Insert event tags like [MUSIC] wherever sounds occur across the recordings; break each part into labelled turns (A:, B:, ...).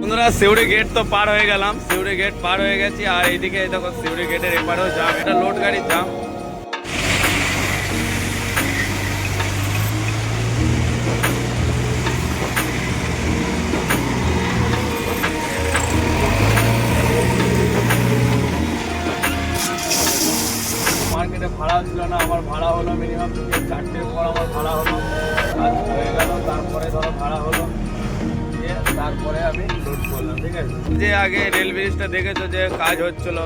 A: বন্ধুরা, সিউড়ি গেট তো পার হয়ে গেলাম। সিউড়ি গেট পার হয়ে গেছি, আর এইদিকে দেখো সিউড়ি গেটের এপারেও জাম এটা লোড গাড়ির জাম মার্কেটে ভাড়া ছিল না, আমার ভাড়া হলো মিনিমাম চারটের পর আমার ভাড়া হলো। কাজ হয়ে গেল, তারপরে ধরো ভাড়া হলো। আমি। ঠিক আছে যে আগে রেল ব্রিজটা দেখেছ যে কাজ হচ্ছিল,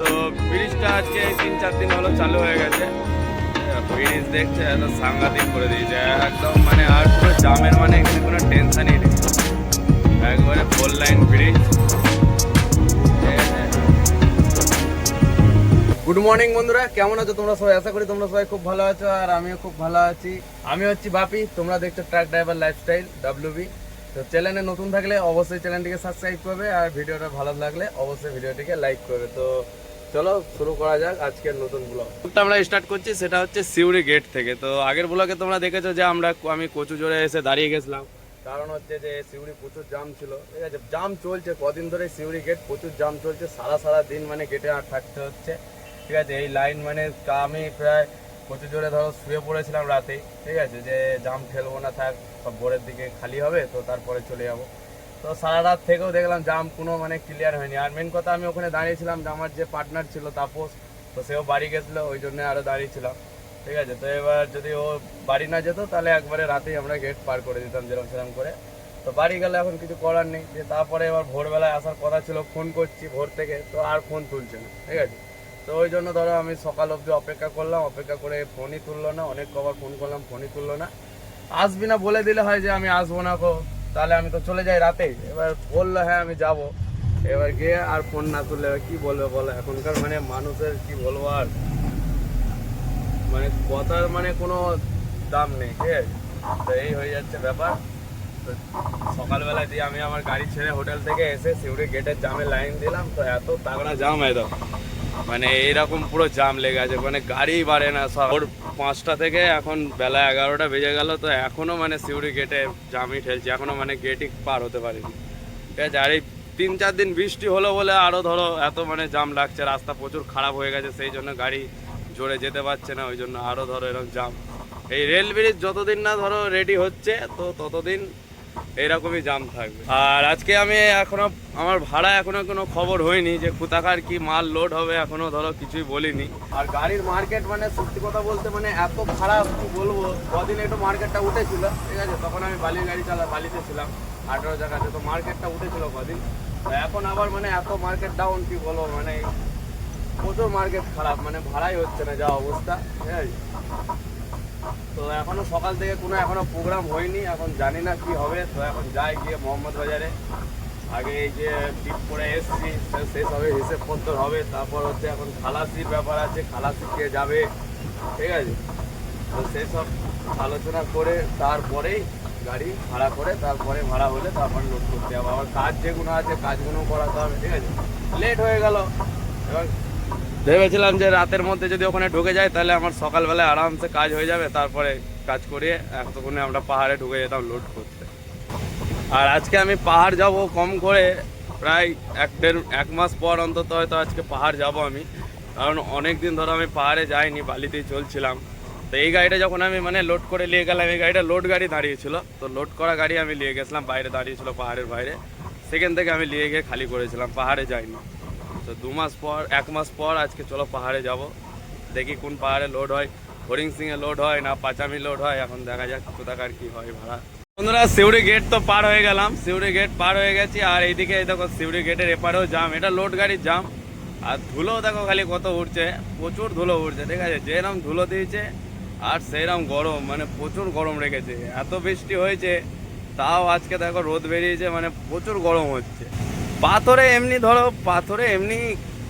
A: তো ব্রিজটা আজকে তিন চার দিন হলো চালু হয়ে গেছে। ব্রিজ দেখছে, এত সাংঘাতিক করে দিয়েছে। একদম মানে আর পুরো জামের মানে এখানে কোনো টেনশনই নেই। একবারে four line bridge good morning বন্ধুরা, কেমন আছো তোমরা সবাই? আশা করি তোমরা সবাই খুব ভালো আছো আর আমিও খুব ভালো আছি। আমি হচ্ছি বাপি, তোমরা দেখছ ট্রাক ড্রাইভার লাইফস্টাইল ডাব্লিউবি তো চ্যানেলে নতুন থাকলে অবশ্যই চ্যানেলটিকে সাবস্ক্রাইব করবে আর ভিডিওটা ভালো লাগলে অবশ্যই ভিডিওটিকে লাইক করবে। তো চলো শুরু করা যাক আজকের নতুন ব্লগ তো আমরা স্টার্ট করছি সেটা হচ্ছে সিউড়ি গেট থেকে। তো আগের ব্লগে তোমরা দেখেছ যে আমরা আমি কচু জোরে এসে দাঁড়িয়ে গেছিলাম। কারণ হচ্ছে যে সিউড়ি প্রচুর জাম ছিল। ঠিক আছে জাম চলছে কদিন ধরে সিউড়ি গেট প্রচুর জাম চলছে। সারা সারা দিন মানে গেটে আর থাকতে হচ্ছে। ঠিক আছে এই লাইন মানে আমি প্রায় প্রচুর জোরে ধরো শুয়ে পড়েছিলাম রাতে, ঠিক আছে, যে জাম ঠেলবো না থাক, সব ভোরের দিকে খালি হবে, তো তারপরে চলে যাব। তো সারা রাত থেকেও দেখলাম জাম কোনো মানে ক্লিয়ার হয়নি। আর মেন কথা আমি ওখানে দাঁড়িয়েছিলাম, যে আমার যে পার্টনার ছিল তাপস, তো সেও বাড়ি গেছিল, ওই জন্য আরও দাঁড়িয়েছিলাম, ঠিক আছে। তো এবার যদি ও বাড়ি না যেত, তাহলে একবারে রাতেই আমরা গেট পার করে দিতাম যেরকম সেরকম করে। তো বাড়ি গেলে এখন কিছু করার নেই যে তারপরে এবার ভোরবেলায় আসার কথা ছিল ফোন করছি ভোর থেকে, তো আর ফোন তুলছে না, ঠিক আছে। তো ওই জন্য ধরো আমি সকাল অবধি অপেক্ষা করলাম, অপেক্ষা করে ফোনই তুললো না, অনেক কবার ফোন করলাম, ফোনই তুললো না। আসবি না বলে দিলে হয় যে আমি আসব না গো, তাহলে আমি তো চলে যাই রাতে। এবার বলল হ্যাঁ আমি যাব। এবার গিয়ে আর ফোন না তুললে কি বলবে বলো? এখনকার মানে মানুষের কি বলব আর? মানে কথার মানে কোনো দাম নেই, ঠিক আছে? তো এই হয়ে যাচ্ছে ব্যাপার। তো সকালবেলা দিয়ে আমি আমার গাড়ি ছেড়ে হোটেল থেকে এসে সিউড়ি গেটের জামে লাইন দিলাম। তো এত তাগড়া জাম একদম মানে এইরকম পুরো জাম লেগে আছে মানে গাড়ি বাড়ে না ভোর পাঁচটা থেকে এখন বেলা এগারোটা বেজে গেল, তো এখনও মানে সিউড়ি গেটে জামই ঠেলছি, এখনও মানে গেটই পার হতে পারিনি। ঠিক আছে, আর এই তিন চার দিন বৃষ্টি হলো বলে আরও ধরো এত মানে জাম লাগছে, রাস্তা প্রচুর খারাপ হয়ে গেছে, সেই জন্য গাড়ি জোরে যেতে পারছে না, ওই জন্য আরও ধরো এরকম জাম এই রেল ব্রিজ যতদিন না ধরো রেডি হচ্ছে, তো ততদিন এইরকমই জাম থাকবে। আর আজকে আমি এখনও, আমার ভাড়া এখনও কোনো খবর হয়নি যে কোথাকার কি মাল লোড হবে এখনও ধরো কিছুই বলিনি। আর গাড়ির মার্কেট মানে সত্যি কথা বলতে মানে এত খারাপ কি বলব? কদিন একটু মার্কেটটা উঠেছিল, ঠিক আছে? তখন আমি বালির গাড়ি চালা, বালিতে ছিলাম, আঠেরো জায়গাতে তো মার্কেটটা উঠেছিল কদিন। এখন আবার মানে এত মার্কেট ডাউন কি বলব? মানে প্রচুর মার্কেট খারাপ মানে ভাড়াই হচ্ছে না, যা অবস্থা, ঠিক আছে? তো এখনও সকাল থেকে কোনো এখনও প্রোগ্রাম হয়নি, এখন জানি না কি হবে। তো এখন যাই গিয়ে মোহাম্মদ বাজারে। আগে এই যে টিপ করে এসছি শেষ হবে হিসেবপত্র হবে। তারপর হচ্ছে এখন খালাসির ব্যাপার আছে, খালাসি কে যাবে, ঠিক আছে? তো সেসব আলোচনা করে তারপরেই গাড়ি ভাড়া করে, তারপরে ভাড়া হলে তারপর লোড করতে হবে। আবার কাজ যেগুলো আছে, কাজগুলো করাতে হবে, ঠিক আছে? লেট হয়ে গেল। এবার ভেবেছিলাম যে রাতের মধ্যে যদি ওখানে ঢুকে যায় তাহলে আমার সকালবেলায় আরামসে কাজ হয়ে যাবে। তারপরে কাজ করিয়ে এতক্ষণে আমরা পাহাড়ে ঢুকে যেতাম লোড করতে। আর আজকে আমি পাহাড় যাব কম করে প্রায় এক দেড়, এক মাস পর অন্তত হয়তো আজকে পাহাড় যাব আমি। কারণ অনেক দিন ধরে আমি পাহাড়ে যাইনি, বালিতেই চলছিলাম। তো এই গাড়িটা যখন আমি মানে লোড করে নিয়ে গেলাম, এই গাড়িটা লোড গাড়ি দাঁড়িয়েছিল। তো লোড করা গাড়ি আমি নিয়ে গেছিলাম, বাইরে দাঁড়িয়েছিল পাহাড়ের বাইরে। সেখান থেকে আমি নিয়ে গিয়ে খালি করেছিলাম, পাহাড়ে যাইনি। তো দু মাস পর, এক মাস পর আজকে চলো পাহাড়ে যাব। দেখি কোন পাহাড়ে লোড হয়। হরিং সিংয়ে লোড হয় না পাচামি লোড হয়, এখন দেখা যাক কোথাকার কি হয় ভাড়া। বন্ধুরা, সিউড়ি গেট তো পার হয়ে গেলাম। সিউড়ি গেট পার হয়ে গেছি, আর এইদিকে দেখো সিউড়ি গেটের এপারেও জাম এটা লোড গাড়ির জাম আর ধুলো দেখো খালি কত উঠছে প্রচুর ধুলো উঠছে ঠিক আছে? যেরকম ধুলো দিয়েছে, আর সেইরকম গরম মানে প্রচুর গরম রেখেছে। এত বৃষ্টি হয়েছে, তাও আজকে দেখো রোদ বেরিয়েছে মানে প্রচুর গরম হচ্ছে। পাথরে এমনি ধরো, পাথরে এমনি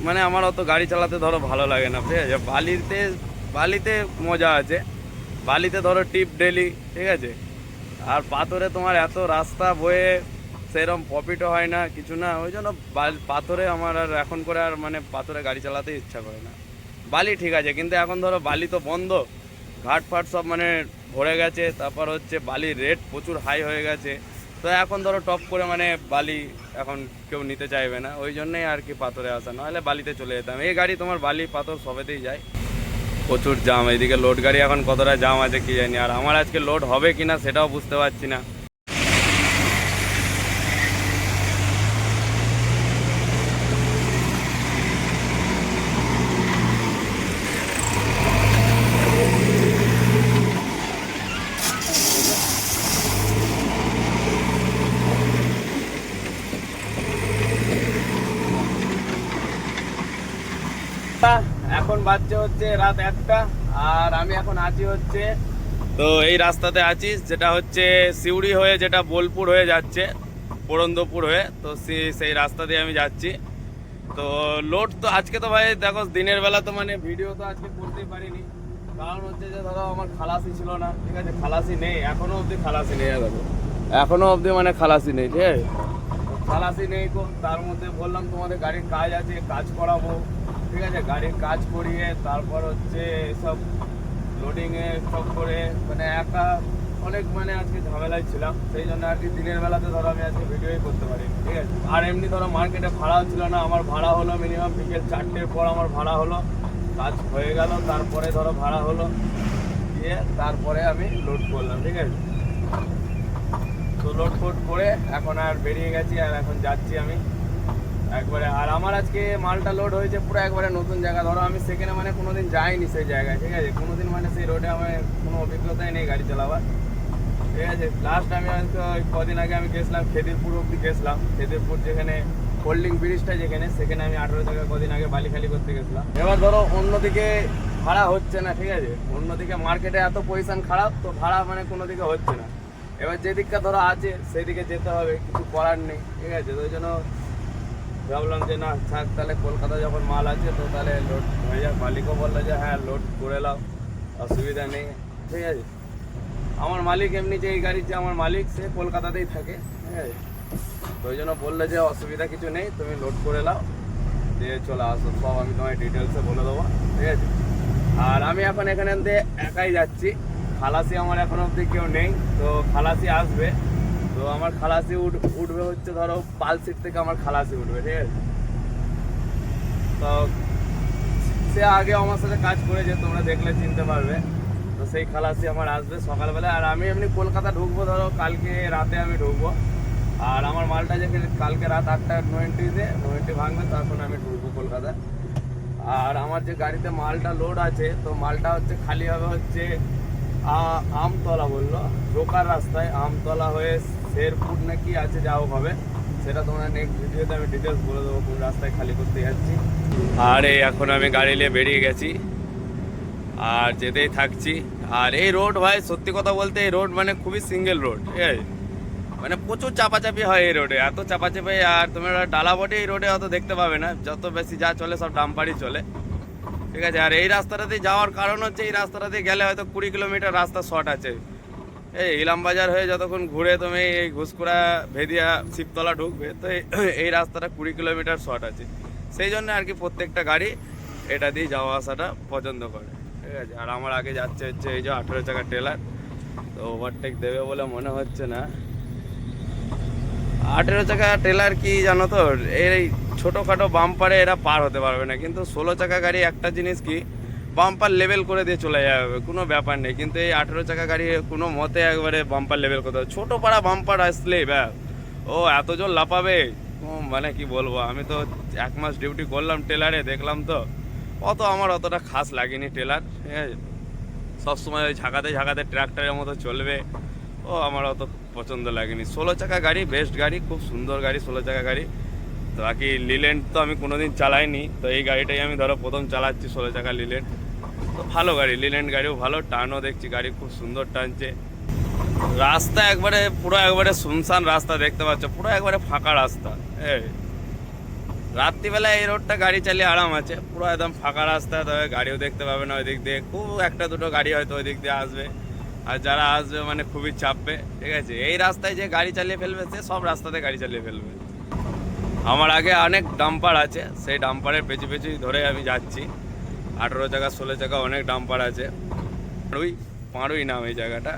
A: মানে আমার অত গাড়ি চালাতে ধরো ভালো লাগে না, ঠিক আছে? বালিতে বালিতে মজা আছে। বালিতে ধরো টিপ ডেলি, ঠিক আছে? আর পাথরে তোমার এত রাস্তা বয়ে সেরকম প্রফিটও হয় না, কিছু না, ওই জন্য পাথরে আমার আর এখন করে আর মানে পাথরে গাড়ি চালাতে ইচ্ছা করে না। বালি ঠিক আছে, কিন্তু এখন ধরো বালি তো বন্ধ, ঘাট ফাট সব মানে ভরে গেছে, তারপর হচ্ছে বালির রেট প্রচুর হাই হয়ে গেছে।
B: তো এখন ধরো টপ করে মানে বালি এখন কেউ নিতে চাইবে না, ওই জন্যই আর কি পাথরে আসা, নাহলে বালিতে চলে যেতাম। এই গাড়ি তোমার বালি, পাথর সবেতেই যায়। প্রচুর জাম এইদিকে লোড গাড়ি এখন কতটা জাম আছে কি জানি, আর আমার আজকে লোড হবে কিনা সেটাও বুঝতে পারছি না এখন বাজছে হচ্ছে রাত একটা, আর আমি এখন আছি হচ্ছে, তো এই রাস্তাতে আছি, যেটা হচ্ছে সিউড়ি হয়ে যেটা বোলপুর হয়ে যাচ্ছে পরন্দপুর হয়ে, তো সেই রাস্তা দিয়ে আমি যাচ্ছি। তো লোড তো আজকে তো ভাই, দেখো দিনের বেলা তো মানে ভিডিও তো আজকে করতেই পারিনি। কারণ হচ্ছে যে ধরো আমার খালাসি ছিল না, ঠিক আছে, খালাসি নেই, এখনও অবধি খালাসি নেই দেখো এখনও অবধি মানে খালাসি নেই, ঠিক আছে? খালাসি নেই তার মধ্যে বললাম তোমাদের গাড়ির কাজ আছে, কাজ করাবো। ঠিক আছে, গাড়ির কাজ করিয়ে তারপর হচ্ছে এসব লোডিং এ সব করে মানে একা অনেক মানে আজকে ঝামেলায় ছিলাম, সেই জন্য আর কি দিনের বেলাতে ধরো আমি আজকে ভিডিওই করতে পারি ঠিক আছে। আর এমনি ধরো মার্কেটে ভাড়াও ছিল না, আমার ভাড়া হলো মিনিমাম বিকেল চারটের পর আমার ভাড়া হলো, কাজ হয়ে গেল, তারপরে ধরো ভাড়া হলো, দিয়ে তারপরে আমি লোড করলাম, ঠিক আছে। তো লোড ফোড করে এখন আর বেরিয়ে গেছি, আর এখন যাচ্ছি আমি। একবারে, আর আমার আজকে মালটা লোড হয়েছে পুরো একবারে নতুন জায়গা। ধরো আমি সেখানে মানে কোনোদিন যাইনি সেই জায়গায়, ঠিক আছে? কোনোদিন মানে সেই রোডে আমার কোনো অভিজ্ঞতাই নেই গাড়ি চালাবার, ঠিক আছে? লাস্ট আমি হয়তো কদিন আগে আমি গেছিলাম, খেদিরপুর অব্দি গেছিলাম। খেদিরপুর যেখানে হোল্ডিং ব্রিজটা যেখানে, সেখানে আমি আঠেরো টাকা কদিন আগে বালি খালি করতে গেছিলাম। এবার ধরো অন্যদিকে ভাড়া হচ্ছে না, ঠিক আছে? অন্যদিকে মার্কেটে এত পজিশন খারাপ, তো ভাড়া মানে কোনো দিকে হচ্ছে না। এবার যেদিকটা ধরো আছে, সেদিকে যেতে হবে, কিছু করার নেই, ঠিক আছে? ওই জন্য ভাবলাম যে না, থাক তাহলে কলকাতা যখন মাল আছে তো তাহলে লোড হয়ে যাক মালিকও বলল যে হ্যাঁ লোড করে নাও, অসুবিধা নেই। ঠিক আছে? আমার মালিক এমনি যে এই গাড়ির যে আমার মালিক, সে কলকাতাতেই থাকে। ঠিক আছে? তো ওই জন্য বলল যে অসুবিধা কিছু নেই, তুমি লোড করে নাও, দিয়ে চলে আসো। সব আমি তোমায় ডিটেলসে বলে দেবো। ঠিক আছে? আর আমি এখন এখানে একাই যাচ্ছি। খালাসি আমার এখন অবধি কেউ নেই, তো খালাসি আসবে। আমার খালাসি উঠ উঠবে হচ্ছে ধরো পাল সিট থেকে আমার খালাসি উঠবে, ঠিক আছে? তো সে আগে আমার সাথে কাজ করেছে, তোমরা দেখলে চিনতে পারবে। তো সেই খালাসি আমার আসবে সকালবেলা আর আমি এমনি কলকাতা ঢুকবো, ধরো কালকে রাতে আমি ঢুকবো। আর আমার মালটা যে কালকে রাত আটটা নোয়েন্টিতে, নোয়েন্টি ভাঙবে, তখন আমি ঢুকবো কলকাতা আর আমার যে গাড়িতে মালটা লোড আছে, তো মালটা হচ্ছে খালি হবে হচ্ছে আমতলা বলল। রোকার রাস্তায় আমতলা হয়ে শেরপুর নাকি আছে, যাও হবে। সেটা তোমরা নেক্সট ভিডিওতে আমি ডিটেলস বলে দেবো, কোন রাস্তায় খালি করতে যাচ্ছি। আর এই এখন আমি গাড়ি নিয়ে বেরিয়ে গেছি। আর যেতেই থাকছি। আর এই রোড ভাই, সত্যি কথা বলতে এই রোড মানে খুবই সিঙ্গেল রোড আছে? মানে প্রচুর চাপাচাপি হয় এই রোডে এত চাপাচাপি, আর তুমি ডালা বটে এই রোডে অত দেখতে পাবে না। যত বেশি যা চলে সব ডাম্পারই চলে। ঠিক আছে? আর এই রাস্তাটাতে যাওয়ার কারণ হচ্ছে এই রাস্তাটাতে গেলে হয়তো কুড়ি কিলোমিটার রাস্তা শর্ট আছে। এই ইলাম বাজার হয়ে যতক্ষণ ঘুরে তুমি এই ঘুসকুড়া ভেদিয়া, শিবতলা ঢুকবে, তো [CLEARS THROAT] এই- রাস্তাটা কুড়ি কিলোমিটার শর্ট আছে। সেই জন্য আর কি প্রত্যেকটা গাড়ি এটা দিয়ে যাওয়া আসাটা পছন্দ করে। ঠিক আছে? আর আমার আগে যাচ্ছে হচ্ছে এই যে আঠেরো চাকা টেলার তো ওভারটেক দেবে বলে মনে হচ্ছে না। আঠেরো চাকা টেলার কি জানো তো? এই ছোটোখাটো বাম্পারে এরা পার হতে পারবে না। কিন্তু ষোলো চাকা গাড়ি একটা জিনিস কি? বাম্পার লেভেল করে দিয়ে চলে যাবে কোনো ব্যাপার নেই। কিন্তু এই আঠেরো চাকা গাড়ি কোনো মতে একবারে বাম্পার লেভেল করতে হবে। ছোটো পাড়া বাম্পার আসলেই ব্যাস। ও এতজন লাপাবে ও, মানে কি বলব? আমি তো এক মাস ডিউটি করলাম টেলারে দেখলাম তো। অত আমার অতটা খাস লাগেনি টেলার ঠিক আছে? সবসময় ওই ঝাঁকাতে ঝাঁকাতে ট্র্যাক্টরের মতো চলবে। ও আমার অত পছন্দ লাগেনি। ষোলো চাকা গাড়ি বেস্ট গাড়ি, খুব সুন্দর গাড়ি, ষোলো চাকা গাড়ি। তো বাকি লিলেন্ড তো আমি কোনোদিন চালাইনি। তো এই গাড়িটাই আমি ধরো প্রথম চালাচ্ছি, ষোলো চাকা লিলেন্ড তো ভালো গাড়ি লিলেন্ড গাড়িও ভালো টানও দেখছি, গাড়ি খুব সুন্দর টানছে। রাস্তা একবারে, পুরো একবারে শুনশান রাস্তা দেখতে পাচ্ছ, পুরো একবারে ফাঁকা রাস্তা। এই, রাত্রিবেলা এই রোডটা গাড়ি চালিয়ে আরাম আছে, পুরো একদম ফাঁকা রাস্তা, তবে গাড়িও দেখতে পাবে না ওই দিক দিয়ে। খুব একটা দুটো গাড়ি হয়তো ওই দিক দিয়ে আসবে। আর যারা আসবে মানে খুবই চাপবে, ঠিক আছে? এই রাস্তায় যে গাড়ি চালিয়ে ফেলবে, সে সব রাস্তাতে গাড়ি চালিয়ে ফেলবে। আমার আগে অনেক ডাম্পার আছে, সেই ডাম্পারের পেছু পেছুই ধরে আমি যাচ্ছি। আঠেরো চাকা, ষোলো চাকা অনেক ডাম্পার আছে। পাড়ুই পাড়ুই নাম এই জায়গাটা।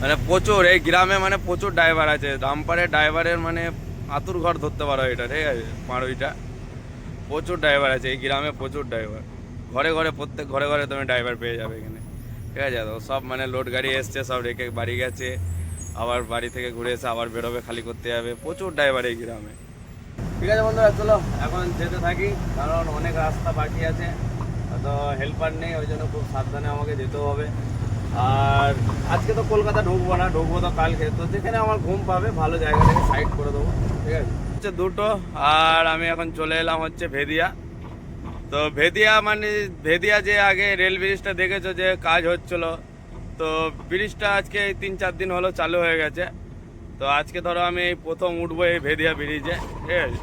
B: মানে প্রচুর, এই গ্রামে মানে প্রচুর ড্রাইভার আছে। ডাম্পারের ড্রাইভারের মানে আতুর ঘর ধরতে পারো এটা, ঠিক আছে? পাড়ুইটা। প্রচুর ড্রাইভার আছে, এই গ্রামে প্রচুর ড্রাইভার। ঘরে ঘরে প্রত্যেক ঘরে ঘরে তুমি ড্রাইভার পেয়ে যাবে এখানে। ঠিক আছে? তো সব মানে লোড গাড়ি এসছে সব রেখে বাড়ি গেছে। আবার বাড়ি থেকে ঘুরে এসে আবার বেরোবে খালি করতে যাবে। প্রচুর ড্রাইভার এই গ্রামে। ঠিক আছে বন্ধুরা চলো। এখন যেতে থাকি কারণ অনেক রাস্তা বাকি আছে। তো হেল্পার নেই ওই জন্য খুব সাবধানে আমাকে যেতে হবে। আর আজকে তো কলকাতা ঢুকবো না ঢুকবো তো কালকে। তো যেখানে আমার ঘুম পাবে ভালো জায়গা থেকে সাইড করে দেবো। ঠিক আছে? হচ্ছে দুটো আর আমি এখন চলে এলাম হচ্ছে ভেদিয়া। তো ভেদিয়া মানে ভেদিয়া যে আগে রেল ব্রিজটা দেখেছ যে কাজ হচ্ছিল, তো ব্রিজটা আজকে তিন চার দিন হলো চালু হয়ে গেছে। তো আজকে ধরো আমি প্রথম উঠবো এই ভেদিয়া ব্রিজে, ঠিক আছে?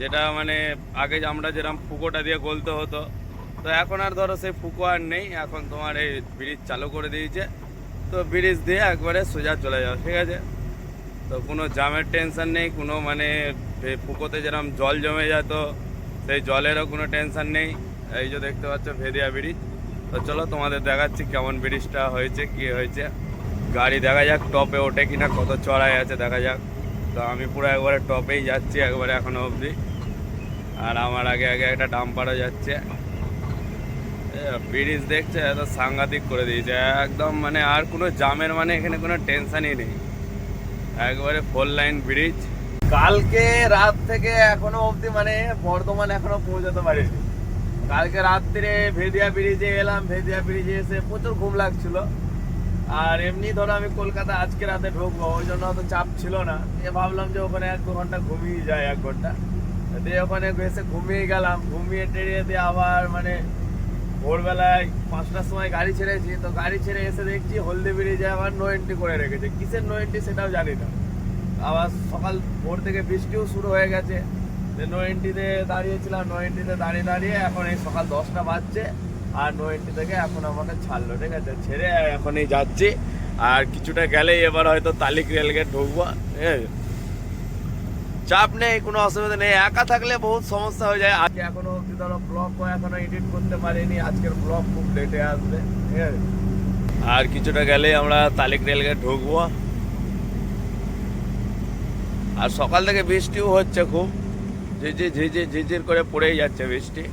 B: যেটা মানে আগে আমরা যেরকম ফুকোটা দিয়ে গলতে হতো, তো এখন আর ধরো সেই ফুকো আর নেই, এখন তোমার এই ব্রিজ চালু করে দিয়েছে। তো ব্রিজ দিয়ে একবারে সোজা চলে যাও, ঠিক আছে? তো কোনো জামের টেনশন নেই, কোনো মানে ফুকোতে যেরকম জল জমে যেত সেই জলেরও কোনো টেনশন নেই। এই যে দেখতে পাচ্ছ, ভেদিয়া ব্রিজ তো চলো তোমাদের দেখাচ্ছি কেমন ব্রিজটা হয়েছে, কি হয়েছে। গাড়ি দেখা যাক টপে ওঠে কিনা, কত চড়াই আছে, দেখা যাক। তো আমি পুরো একবারে টপেই যাচ্ছি, একবারে এখনও অবধি। আর আমার আগে আগে একটা ডাম্পারও যাচ্ছে। ব্রিজ দেখছে, এত সাংঘাতিক করে দিয়েছে। একদম মানে আর কোনো জামের মানে এখানে কোনো টেনশনই নেই। একবারে ফোর লাইন ব্রিজ কালকে রাত থেকে এখনও অবধি মানে বর্ধমান এখনও পৌঁছাতে পারিনি। কালকে রাত্রে ভেদিয়া ব্রিজে এলাম, ভেদিয়া ব্রিজে এসে প্রচুর ঘুম লাগছিল। আর এমনি ধরো আমি কলকাতা আজকে রাতে ঢুকবো, ওই জন্য অত চাপ ছিল না। দিয়ে ভাবলাম যে ওখানে এক দু ঘণ্টা ঘুমিয়ে যায় এক ঘণ্টা। দিয়ে ওখানে এসে ঘুমিয়ে গেলাম। ঘুমিয়ে টেরিয়ে দিয়ে আবার মানে ভোরবেলায় পাঁচটার সময় গাড়ি ছেড়েছি। তো গাড়ি ছেড়ে এসে দেখছি হলদি ব্রিজে আবার নো এন্ট্রি করে রেখেছে। কিসের নো এন্ট্রি সেটাও জানি না। আবার সকাল ভোর থেকে বৃষ্টিও শুরু হয়ে গেছে। নো এন্ট্রিতে দাঁড়িয়েছিলাম নো এন্ট্রিতে দাঁড়িয়ে দাঁড়িয়ে এখন এই সকাল দশটা বাজছে। আর নো এন্ট্রি থেকে এখন আমাকে ছাড়লো, ঠিক আছে? ছেড়ে এখনই যাচ্ছি। আর কিছুটা গেলেই এবার হয়তো তালিক রেলগেট ঢুকবো, ঠিক আছে? চাপ নেই, কোনো অসুবিধা নেই। একা থাকলে বহুত সমস্যা হয়ে যায়। আজকে এখনও অব্দি ধরো ব্লগ এখনও এডিট করতে পারিনি। আজকের ব্লগ খুব লেটে আসবে, ঠিক আছে? আর কিছুটা গেলেই আমরা তালিক রেলগেট ঢুকবো। আর সকাল থেকে বৃষ্টিও হচ্ছে খুব। ঝিঝি ঝিঝি, ঝিঝির করে পড়েই যাচ্ছে বৃষ্টি।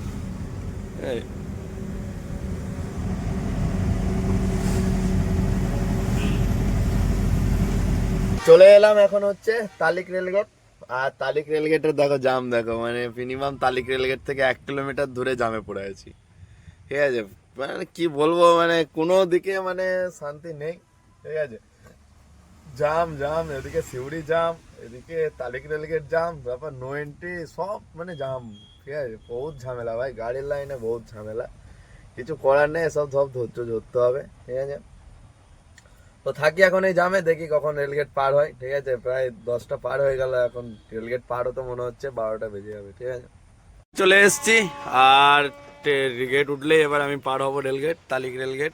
B: চলে এলাম এখন হচ্ছে তালিক রেলগেট। আর তালিক রেলগেটের দেখো জাম, দেখো মানে মিনিমাম তালিক রেলগেট থেকে এক কিলোমিটার দূরে জামে পড়ে আছি। ঠিক আছে? মানে কি বলব মানে কোনো দিকে মানে শান্তি নেই। ঠিক আছে? জাম জাম, এদিকে সিউড়ি জাম এদিকে তালিক রেলগেট জাম তারপর নো এন্ট্রি সব মানে জাম। ঠিক আছে? বহুত ঝামেলা ভাই, গাড়ির লাইনে বহুত ঝামেলা। কিছু করার নেই, সব সব ধৈর্য ধরতে হবে, ঠিক আছে? তো থাকি এখন এই জামে, দেখি কখন রেলগেট পার হয়, ঠিক আছে? প্রায় দশটা পার হয়ে গেল, এখন রেলগেট পার হতে মনে হচ্ছে, বারোটা বেজে যাবে, ঠিক আছে? চলে এসছি, আর গেট উঠলেই এবার আমি পার হব রেলগেট তালিক রেলগেট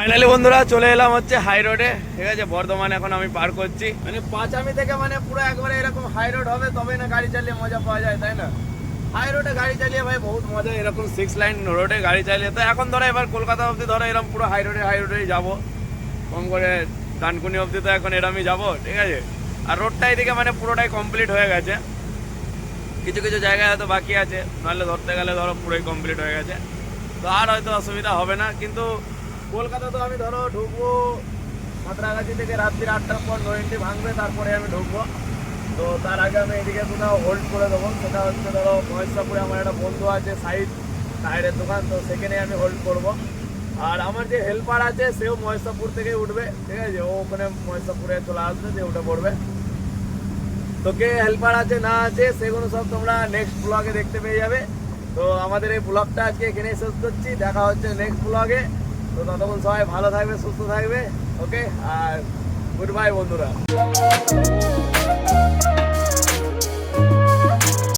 B: ফাইনালি বন্ধুরা চলে এলাম হচ্ছে হাই রোডে ঠিক আছে, বর্ধমান এখন আমি পার করছি। মানে পাঁচামি থেকে মানে পুরো একবারে এরকম হাই রোড হবে তবে না গাড়ি চালিয়ে মজা পাওয়া যায়, তাই না? হাই রোডে গাড়ি চালিয়ে ভাই বহুত মজা, এরকম সিক্স লাইন রোডে গাড়ি চালিয়ে। তো এখন ধরো এবার কলকাতা ধরো এরকম পুরো হাই রোডে হাই রোডেই যাব। কম করে অবধি তো এখন এরমই যাব, ঠিক আছে? আর রোডটা মানে পুরোটাই কমপ্লিট হয়ে গেছে। কিছু কিছু জায়গায় হয়তো বাকি আছে, নাহলে ধরতে গেলে ধরো পুরোই কমপ্লিট হয়ে গেছে। তো আর হয়তো অসুবিধা হবে না, কিন্তু কলকাতা তো আমি ধরো ঢুকবো সাঁতরাগাছি থেকে রাত্রি আটটার পর নয়নটি ভাঙবে, তারপরে আমি ঢুকবো। তো তার আগে আমি এদিকে কোথাও হোল্ড করে দেবো। সেটা হচ্ছে ধরো মহেশাপুরে আমার একটা বন্ধু আছে সাইড টায়ারের দোকান, তো সেখানে আমি হোল্ড করব। আর আমার যে হেল্পার আছে, সেও মহেশাপুর থেকে উঠবে, ঠিক আছে? ও ওখানে মহেশাপুরে চলে আসবে যে উঠে পড়বে। তো কে হেল্পার আছে, না আছে, সেগুলো সব তোমরা নেক্সট ব্লগে দেখতে পেয়ে যাবে। তো আমাদের এই ব্লগটা আজকে এখানেই শেষ করছি। দেখা হচ্ছে নেক্সট ব্লগে তো ততক্ষণ সবাই ভালো থাকবে সুস্থ থাকবে ওকে আর গুড বাই বন্ধুরা।